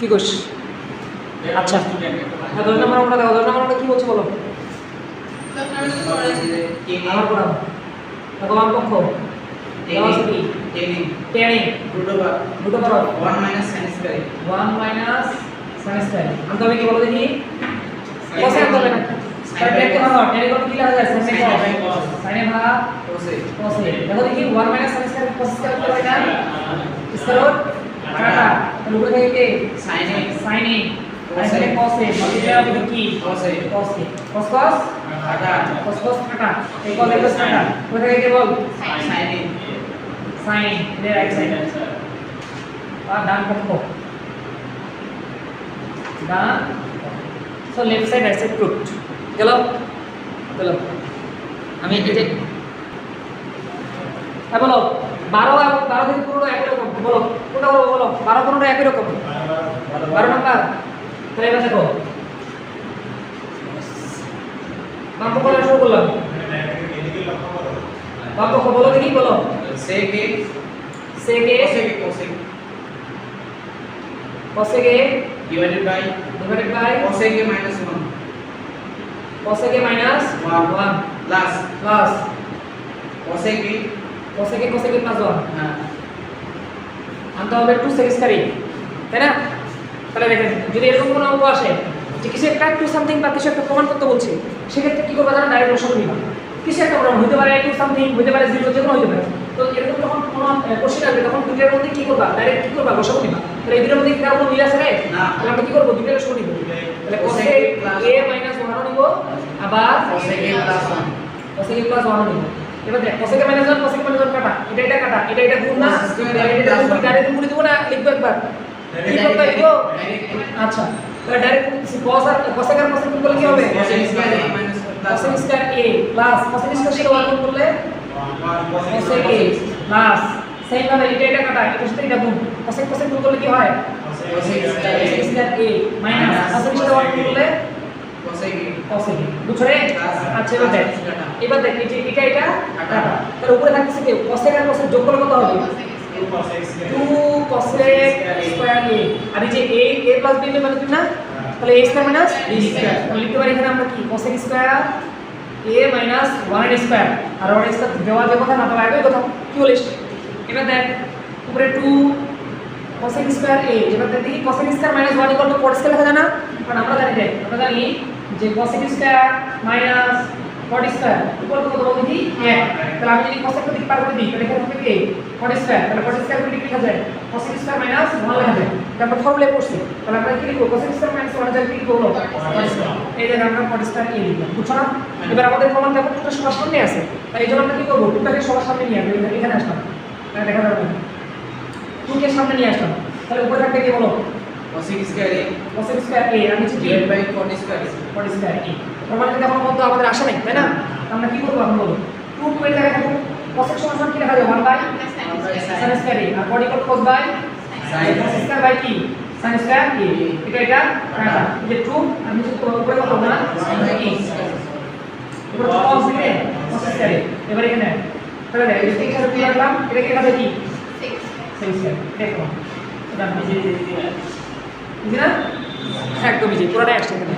কি করছিস? আচ্ছা। হ্যাঁ দশ নম্বর আমরা দেখো দশ নম্বর আমরা কি বলছি বলো? আমার দেখো বাম পক্ষ? দেওয়া কি? ওয়ান দেখি কি দেখো দেখি 1 মাইনাস উপরে থেকে কে সাইনে সাইনে আর এখানে কসে বাকিটা হবে কি কসে কসে কস কস কস কস কাটা এই কস এই কস কাটা উপরে থেকে কে বল সাইন এর রাইট সাইড আর ডান পক্ষ ডান so left side right side proved গেল গেল আমি এটা হ্যাঁ বলো। বারো আর- বারো থেকে একই রকম বলো। কোনটা বলো বলো। বারো পনেরো একই রকম। বারো নাম্বার। তাহলে এবার দেখো। বাম পক্ষ শুরু করলাম। বাম পক্ষ বলো দেখি বলো। সেকে। Cosec divided by divided by cosec a minus 1 cosec minus One. 1 plus plus cosec a cosec cosec plus 1 হ্যাঁ। আনতে হবে টু সেকেন্ডারি তাই না? তাহলে দেখেন যদি এরকম কোনো অঙ্ক আসে যে কিছু একটা টু সামথিং বা কিছু একটা প্রমাণ করতে বলছে সেক্ষেত্রে কি করবে তারা ডাইরেক্ট প্রশ্ন নিবা। কিছু একটা প্রমাণ হতে পারে টু সামথিং হতে পারে জিরো যে কোনো হতে পারে। তো এরকম যখন কোনো কোশ্চেন আসবে তখন দুটোর মধ্যে কি করবা? ডাইরেক্ট কি করবা? বসাবো নিবা। তাহলে এই দুটোর মধ্যে কারও কোনো মিল আছে রে? তাহলে আমরা কি করব? দুটোর বসাবো নিব। তাহলে Cosec cosec মাইনাস 1 নিব আবার cosec a plus 1 cosec a plus 1 নিব। এবার দেখ a minus 1 cosec a minus 1 কাটা। এটা এটা কাটা এটা এটা গুণ না? এটা one. ডাইরেক্ট গুণ দিব না? লিখব একবার। কি করতে লিখব? আচ্ছা তাহলে ডাইরেক্ট cos আর cosec আর গুণ করলে কি হবে? Cosec square a minus 1 cosec square a plus cosec square সাথে 1 গুণ করলে 1 cosec a প্লাস সেম ভাবে এটা এটা কাটা এটার সাথে এটা গুণ। Cosec cosec গুণ করলে কি হয়? A square a minus cosec সাথে 1 গুণ করলে? বুঝছ রে আচ্ছা এবার দেখ। এবার দেখ এই যে এটা এটা কাটা। কাটা উপরে থাকতেছে কি cosec আর cosec যোগ করলে কত হবে? 2 cosec স্কয়ার a আর এই যে a a প্লাস b মানে কি না? তাহলে a square minus b square. তাহলে লিখতে পারি এখানে আমরা কি? cosec স্কয়ার a মাইনাস 1 স্কয়ার আর 1 এর স্কয়ার দেওয়া যে কথা না তো কথা। কি বলিস? এবার দেখ উপরে 2 cosec স্কয়ার a এবার দেখ দেখি cosec square minus 1 equal to cot square লেখা কারণ আমরা জানি দেখ আমরা জানি যে cosec square minus cot square to কত বলতে কি 1 তাহলে আমি যদি cosec কে দিক পার করে দিই, তাহলে এখানে হবে কি? cot স্কয়ার তাহলে cot স্কয়ার করে লেখা যায়? cosec স্কয়ার মাইনাস 1 লেখা যায়। এটা আমরা ফর্মুলায় পড়ছি তাহলে আমরা কি লিখব? cosec স্কয়ার মাইনাস 1 জায়গায় কি স্কয়ার এই জায়গায় আমরা cot স্কয়ার a লিখলাম বুঝছ না? এবার আমাদের প্রমাণ দেখো টুকটা সবার সামনে আছে। তাই এই জন্য আমরা কি করব? টুকটাকে সবার সামনে নিয়ে আসব। এখানে- আসলাম। তাহলে দেখা যাবে। না টুকে সামনে নিয়ে আসলাম। তাহলে উপরে থাকবে কি বলো? Cosec square a? Cosec square a? আর নিচে cot square a. Cot square a. আমাদের আসে নাই তাই না? আমরা কি করব বলো 2 2 এর জায়গায় থাকো cosec সমান কি লেখা যায়? 1 বাই sin স্কয়ার a. আর cot cos by Sin cos square by কি? Sin square a. এটা এটা কাটা এই যে 2 আর নিচে তো উপরে কত না sin a এবার cos দিলে cos স্কয়ার a এবার এখানে তাহলে এই যে এখানে কি এটা কি লেখা কি? Sin স্কয়ার দেখো এটা বুঝে বুঝি না একদম ইজি পুরোটাই আসছে এখানে